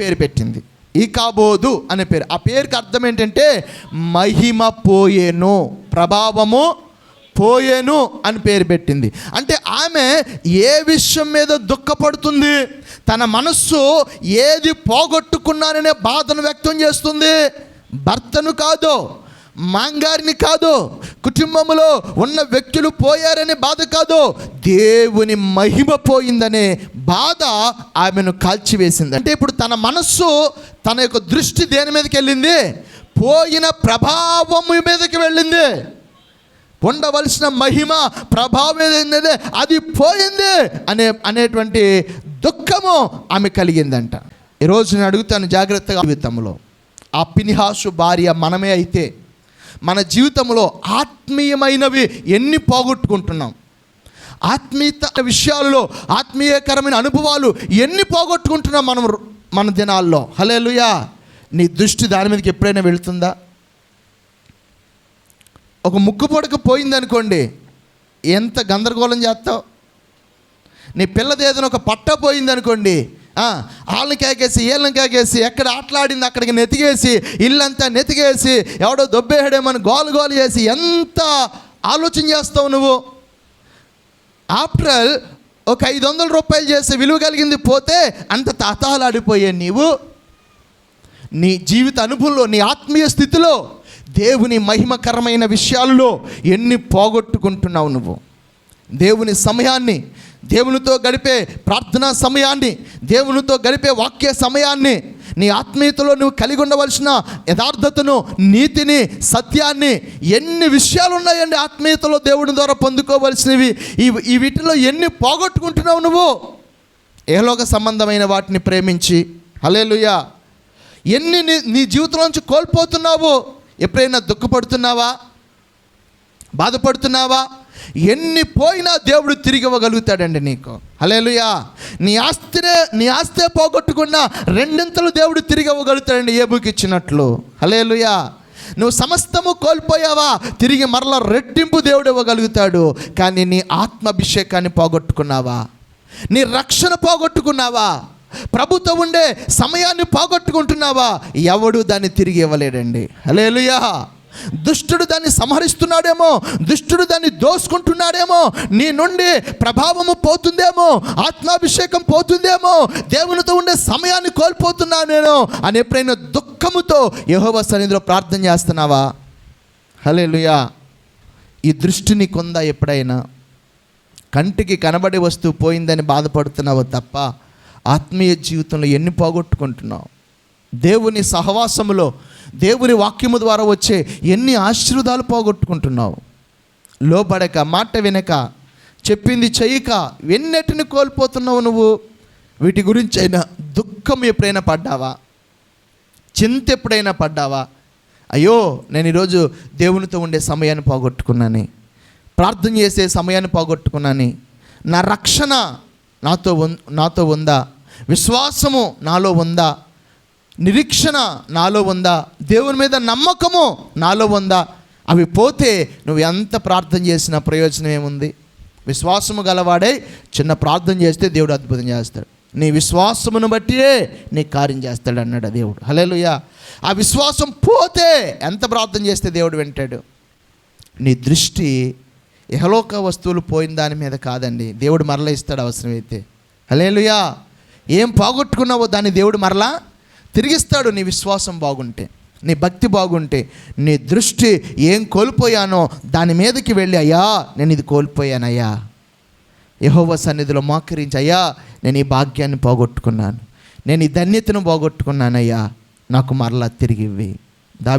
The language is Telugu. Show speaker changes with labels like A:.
A: పేరు పెట్టింది. ఈ కాబోదు అనే పేరు. ఆ పేరుకి అర్థం ఏంటంటే మహిమ పోయేను ప్రభావము పోయేను అని పేరు పెట్టింది. అంటే ఆమె ఏ విషయం మీద దుఃఖపడుతుంది? తన మనస్సు ఏది పోగొట్టుకున్నాననే బాధను వ్యక్తం చేస్తుంది. భర్తను కాదు మాంగారిని కాదు కుటుంబంలో ఉన్న వ్యక్తులు పోయారనే బాధ కాదు దేవుని మహిమ పోయిందనే బాధ ఆమెను కాల్చివేసింది. అంటే ఇప్పుడు తన మనస్సు తన యొక్క దృష్టి దేని మీదకి వెళ్ళింది? పోయిన ప్రభావం మీదకి వెళ్ళింది. ఉండవలసిన మహిమ ప్రభావం ఏంటంటే అది పోయింది అనే అనేటువంటి దుఃఖము ఆమె కలిగిందంట. ఈరోజు నేను అడుగుతాను జాగ్రత్తగా జీవితంలో. ఆ పినిహాసు భార్య మనమే అయితే మన జీవితంలో ఆత్మీయమైనవి ఎన్ని పోగొట్టుకుంటున్నాం? ఆత్మీయత విషయాల్లో ఆత్మీయకరమైన అనుభవాలు ఎన్ని పోగొట్టుకుంటున్నాం మనం మన దినాల్లో? హలేలుయా నీ దృష్టి దాని మీదకి ఎప్పుడైనా వెళుతుందా? ఒక ముక్కు పొడక పోయిందనుకోండి ఎంత గందరగోళం చేస్తావు? నీ పిల్లది ఏదైనా ఒక పట్ట పోయిందనుకోండి వాళ్ళని కేకేసి వీళ్ళని కేకేసి ఎక్కడ ఆటలాడింది అక్కడికి నెతిగేసి ఇల్లంతా నెతిగేసి ఎవడో దొబ్బేయడేమని గోలు గోలు చేసి ఎంత ఆలోచన చేస్తావు నువ్వు? ఆఫ్టర్ ఒక ఐదు వందల రూపాయలు చేసి విలువ కలిగింది పోతే అంత తాతాలాడిపోయే నీవు? నీ జీవిత అనుభవంలో నీ ఆత్మీయ స్థితిలో దేవుని మహిమకరమైన విషయాల్లో ఎన్ని పోగొట్టుకుంటున్నావు నువ్వు? దేవుని సమయాన్ని దేవునితో గడిపే ప్రార్థనా సమయాన్ని దేవునితో గడిపే వాక్య సమయాన్ని నీ ఆత్మీయతలో నువ్వు కలిగి ఉండవలసిన యథార్థతను నీతిని సత్యాన్ని ఎన్ని విషయాలు ఉన్నాయండి ఆత్మీయతలో దేవుని ద్వారా పొందుకోవలసినవి. ఈ ఈ వీటిలో ఎన్ని పోగొట్టుకుంటున్నావు నువ్వు? ఏలోక సంబంధమైన వాటిని ప్రేమించి హలేలుయా ఎన్ని నీ నీ జీవితంలోంచి కోల్పోతున్నావు? ఎప్పుడైనా దుఃఖపడుతున్నావా? బాధపడుతున్నావా? ఎన్ని పోయినా దేవుడు తిరిగి ఇవ్వగలుగుతాడండి నీకు. హలేలుయా నీ ఆస్తినే నీ ఆస్తే పోగొట్టుకున్న రెండింతలు దేవుడు తిరిగి ఇవ్వగలుగుతాడండి ఏబుకి ఇచ్చినట్లు. హలేలుయా నువ్వు సమస్తము కోల్పోయావా? తిరిగి మరల రెట్టింపు దేవుడు ఇవ్వగలుగుతాడు. కానీ నీ ఆత్మాభిషేకాన్ని పోగొట్టుకున్నావా? నీ రక్షణ పోగొట్టుకున్నావా? ప్రభుత్వం ఉండే సమయాన్ని పోగొట్టుకుంటున్నావా? ఎవడు దాన్ని తిరిగి ఇవ్వలేడండి. హలేలుయా దుష్టుడు దాన్ని సంహరిస్తున్నాడేమో దుష్టుడు దాన్ని దోసుకుంటున్నాడేమో నీ నుండి ప్రభావము పోతుందేమో ఆత్మాభిషేకం పోతుందేమో దేవునితో ఉండే సమయాన్ని కోల్పోతున్నాను నేను అని ఎప్పుడైనా దుఃఖముతో యహోవ సన్నిధిలో ప్రార్థన చేస్తున్నావా? హలే లుయా ఈ దృష్టి నీకుందా ఎప్పుడైనా? కంటికి కనబడే వస్తువు పోయిందని బాధపడుతున్నావు తప్ప ఆత్మీయ జీవితంలో ఎన్ని పోగొట్టుకుంటున్నావు? దేవుని సహవాసములో దేవుని వాక్యము ద్వారా వచ్చే ఎన్ని ఆశీర్వాదాలు పోగొట్టుకుంటున్నావు? లోబడక మాట వినక చెప్పింది చేయక ఎన్నటిని కోల్పోతున్నావు నువ్వు? వీటి గురించి అయినా దుఃఖం ఎప్పుడైనా పడ్డావా? చింత ఎప్పుడైనా పడ్డావా? అయ్యో నేను ఈరోజు దేవునితో ఉండే సమయాన్ని పోగొట్టుకున్నాను. ప్రార్థన చేసే సమయాన్ని పోగొట్టుకున్నాను. నా రక్షణ నాతో ఉన్ నాతో ఉందా? విశ్వాసము నాలో ఉందా? నిరీక్షణ నాలో ఉందా? దేవుని మీద నమ్మకము నాలో ఉందా? అవి పోతే నువ్వు ఎంత ప్రార్థన చేసినా ప్రయోజనం ఏముంది? విశ్వాసము గలవాడే చిన్న ప్రార్థన చేస్తే దేవుడు అద్భుతం చేస్తాడు. నీ విశ్వాసమును బట్టియే నీ కార్యం చేస్తాడు అన్నాడు దేవుడు. హలేలుయా ఆ విశ్వాసం పోతే ఎంత ప్రార్థన చేస్తే దేవుడు వింటాడు? నీ దృష్టి ఇహలోక వస్తువులు పోయిన దాని మీద కాదండి. దేవుడు మరలా ఇస్తాడు అవసరమైతే. హలేలుయా ఏం పోగొట్టుకున్నావో దాన్ని దేవుడు మరలా తిరిగిస్తాడు నీ విశ్వాసం బాగుంటే నీ భక్తి బాగుంటే నీ దృష్టి ఏం కోల్పోయానో దాని మీదకి వెళ్ళి అయ్యా నేను ఇది కోల్పోయానయ్యా యహోవ సన్నిధిలో మోకరించి అయ్యా నేను ఈ భాగ్యాన్ని పోగొట్టుకున్నాను. నేను ఈ ధన్యతను పోగొట్టుకున్నానయ్యా నాకు మరలా తిరిగి ఇవ్వి. దావి